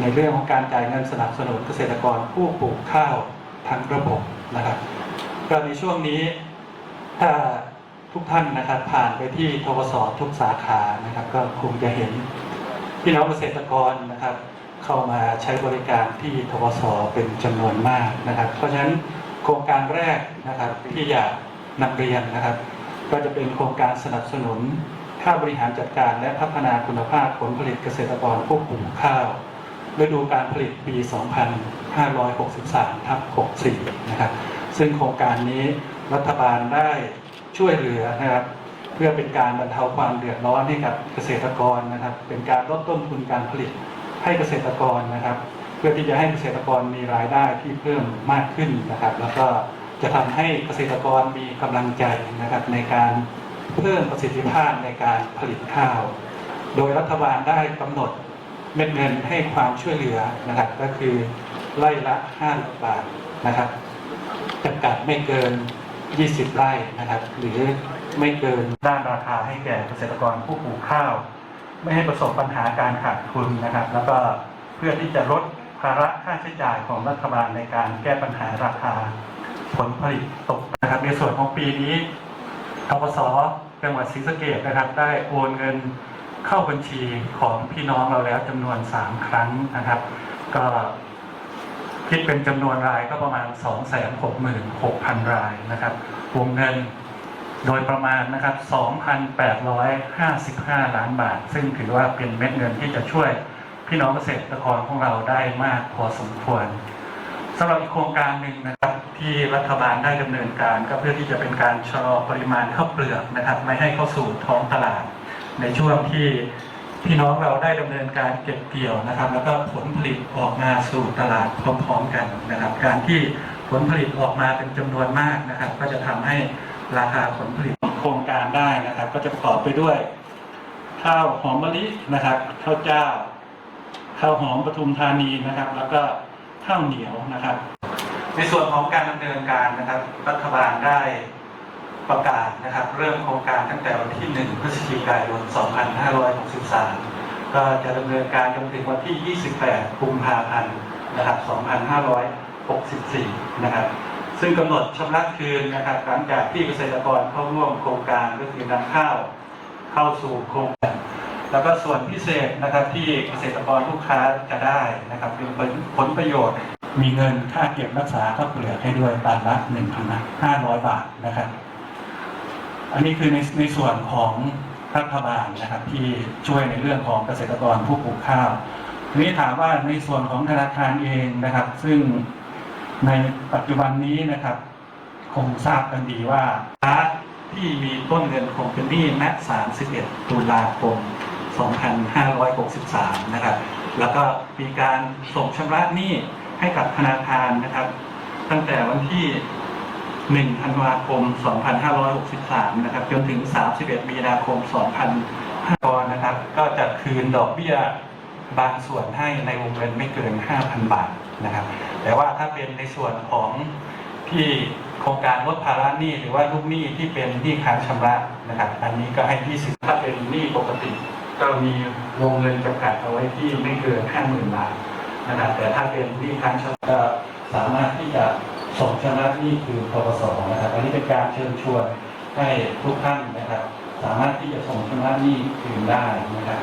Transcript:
ในเรื่องของการจ่ายเงินสนับสนุนเกษตรกรผู้ปลูกข้าวทั้งระบบนะครับก็ในช่วงนี้ถ้าทุกท่านนะครับผ่านไปที่ทกสทุกสาขานะครับ ก็คงจะเห็นพี่น้องเกษตรกรนะครับ เข้ามาใช้บริการที่ทกสเป็นจำนวนมากนะครับ เพราะฉะนั้นโครงการแรกนะครับที่อยากนำเรียนนะครับ ก็จะเป็นโครงการสนับสนุนค่าบริหารจัดการและพัฒนาคุณภาพผลผลิตเกษตรกรผู้ปลูกข้าว ฤดูการผลิตปี 2563ทับ64 นะครับ ซึ่งโครงการนี้รัฐบาลได้ช่วยเหลือนะครับ เพื่อเป็นการบรรเทาความเดือดร้อนให้กับเกษตรกรนะครับ เป็นการลดต้นทุนการผลิตให้เกษตรกรนะครับ เพื่อที่จะให้เกษตรกรมีรายได้ที่เพิ่มมากขึ้นนะครับ แล้วก็จะทำให้เกษตรกรมีกำลังใจนะครับ ในการเพิ่มประสิทธิภาพในการผลิตข้าว โดยรัฐบาลได้กำหนด เม็ดเงินให้ความช่วยเหลือนะครับ ก็คือไร่ละ5บาทนะครับจำกัดไม่เกิน 20 ไร่นะครับ หรือไม่เกินด้านราคาให้แก่เกษตรกรผู้ปลูกข้าว ไม่ให้ประสบปัญหาการขาดทุนนะครับ แล้วก็เพื่อที่จะลดภาระค่าใช้จ่ายของรัฐบาลในการแก้ปัญหาราคาผลผลิตตกนะครับ ในส่วนของปีนี้ทกสจังหวัดศรีสะเกษนะครับ ได้โอนเงิน เข้าบัญชีของพี่น้องเราแล้วจำนวน3ครั้งนะครับ ก็คิดเป็นจำนวนรายก็ประมาณ 266,000 รายนะครับ วงเงินโดยประมาณนะครับ 2,855 ล้านบาท ซึ่งถือว่าเป็นเม็ดเงินที่จะช่วยพี่น้องเกษตรกรของเราได้มากพอสมควรสำหรับอีกโครงการหนึ่งนะครับ ที่รัฐบาลได้ดำเนินการก็เพื่อที่จะเป็นการชะลอปริมาณข้าวเปลือกนะครับ ไม่ให้เข้าสู่ท้องตลาด ในช่วงที่พี่น้องเราได้ดำเนินการเก็บเกี่ยวนะครับ แล้วก็ผลผลิตออกมาสู่ตลาดพร้อมๆกันนะครับ การที่ผลผลิตออกมาเป็นจำนวนมากนะครับ ก็จะทำให้ราคาผลผลิตโครงการได้นะครับ ก็จะประกอบไปด้วย ข้าวหอมมะลินะครับข้าวเจ้า ข้าวหอมปทุมธานีนะครับ แล้วก็ข้าวเหนียวนะครับ ในส่วนของการดำเนินการนะครับ รัฐบาลได้ ประกาศนะครับ เริ่มโครงการตั้งแต่วันที่ 1 พฤศจิกายน 2563 ก็จะดำเนินการจนถึงวันที่ 28 กุมภาพันธ์นะครับ 2564 นะครับ ซึ่งกำหนดชำระคืนนะครับ หลังจากที่เกษตรกรเข้าร่วมโครงการก็คือนำข้าวเข้าสู่โครงการแล้วก็ส่วนพิเศษนะครับที่เกษตรกรลูกค้าจะได้นะครับเป็นผลประโยชน์ มีเงินค่าเก็บรักษาข้าวเปลือกให้ด้วยตันละ1,500 บาทนะครับ อันนี้คือในในส่วนของรัฐบาลนะครับที่ช่วยในเรื่องของเกษตรกรผู้ปลูกข้าวทีนี้ถามว่าในส่วนของธนาคารเองนะครับ ซึ่งในปัจจุบันนี้นะครับคงทราบกันดีว่าร้าที่มีต้นเงินคงเป็นหนี้ณ31 ตุลาคม 2563 นะครับ แล้วก็มีการส่งชำระหนี้ให้กับธนาคารนะครับ ตั้งแต่วันที่ 1ธันวาคม 2563 นะครับ จนถึง 31 มีนาคม 2500นะครับ ก็จะคืนดอกเบี้ยบางส่วนให้ในวงเงินไม่เกิน 5,000 บาทนะครับ แต่ว่าถ้าเป็นในส่วนของที่โครงการลดภาระหนี้หรือว่าลูกหนี้ที่เป็นหนี้ค้างชำระนะครับ อันนี้ก็ให้ที่สิถ้าเป็นหนี้ปกติ ก็มีวงเงินจำกัดเอาไว้ที่ไม่เกิน 50,000 บาทนะครับแต่ถ้าเป็นหนี้ค้างชำระก็สามารถที่จะ ส่งชำระหนี้คือปปสนะครับ อันนี้เป็นการเชิญชวนให้ทุกท่านนะครับ สามารถที่จะส่งชำระหนี้คืนได้นะครับ